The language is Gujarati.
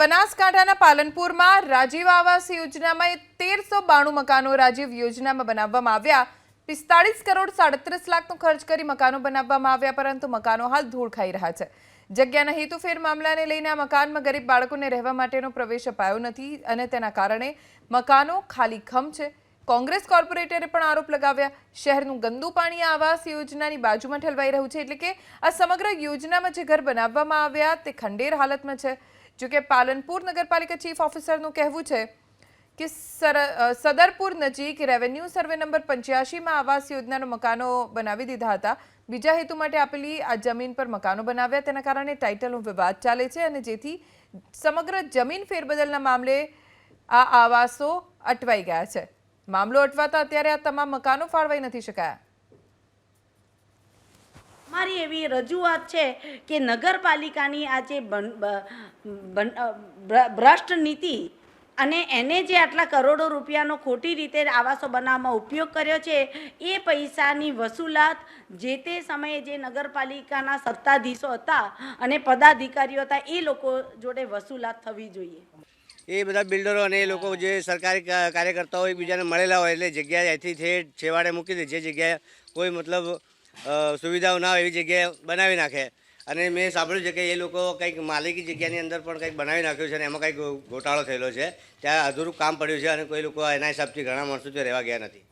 બનાસકાંઠાના પાલનપુરમાં રાજીવ આવાસ યોજનામાં તેરસો બાણું મકાનો રાજીવ યોજનામાં બનાવવામાં આવ્યા. પિસ્તાળીસ કરોડ સાડત્રીસ લાખનો ખર્ચ કરી મકાનો બનાવવામાં આવ્યા, પરંતુ મકાનો હાલ ધૂળ ખાઈ રહ્યા છે. જગ્યાના હેતુફેર મામલાને લઈને આ મકાનમાં ગરીબ બાળકોને રહેવા માટેનો પ્રવેશ અપાયો નથી અને તેના કારણે મકાનો ખાલી ખમ છે. કોંગ્રેસ કોર્પોરેટરે પણ આરોપ લગાવ્યા, શહેરનું ગંદુ પાણી આવાસ યોજનાની બાજુમાં ઠલવાઈ રહ્યું છે, એટલે કે આ સમગ્ર યોજનામાં જે ઘર બનાવવામાં આવ્યા તે ખંડેર હાલતમાં છે. જોકે પાલનપુર નગરપાલિકા ચીફ ઓફિસરનું કહેવું છે કે સદરપુર નજીક રેવન્યુ સર્વે નંબર પંચ્યાસીમાં આવાસ યોજનાનો મકાનો બનાવી દીધા હતા. બીજા હેતુ માટે આપેલી આ જમીન પર મકાનો બનાવ્યા. તેના કારણે ટાઇટલનો વિવાદ ચાલે છે અને જેથી સમગ્ર જમીન ફેરબદલના મામલે આ આવાસો અટવાઈ ગયા છે. મામલો અટવાતા અત્યારે આ તમામ મકાનો ફાળવાઈ નથી શકાયા. મારી એવી રજૂઆત છે કે નગરપાલિકાની આ જે ભ્રષ્ટ નીતિ અને એને જે આટલા કરોડો રૂપિયાનો ખોટી રીતે આવાસો બનાવવામાં ઉપયોગ કર્યો છે, એ પૈસાની વસૂલાત જે તે સમયે જે નગરપાલિકાના સત્તાધીશો હતા અને પદાધિકારીઓ હતા, એ લોકો જોડે વસૂલાત થવી જોઈએ. એ બધા બિલ્ડરો અને એ લોકો જે સરકારી કાર્યકર્તાઓ એકબીજાને મળેલા હોય એટલે જગ્યા અહીંથી છેવાડે મૂકી દે, જે જગ્યાએ કોઈ મતલબ સુવિધાઓ ના હોય એવી જગ્યાએ બનાવી નાખે. અને મેં સાંભળ્યું છે કે એ લોકો કંઈક માલિકી જગ્યાની અંદર પણ કંઈક બનાવી નાખ્યું છે અને એમાં કંઈક ગોટાળો થયેલો છે. ત્યાં અધૂરું કામ પડ્યું છે અને કોઈ લોકો એના હિસાબથી ઘણા માણસો ત્યાં રહેવા ગયા નથી.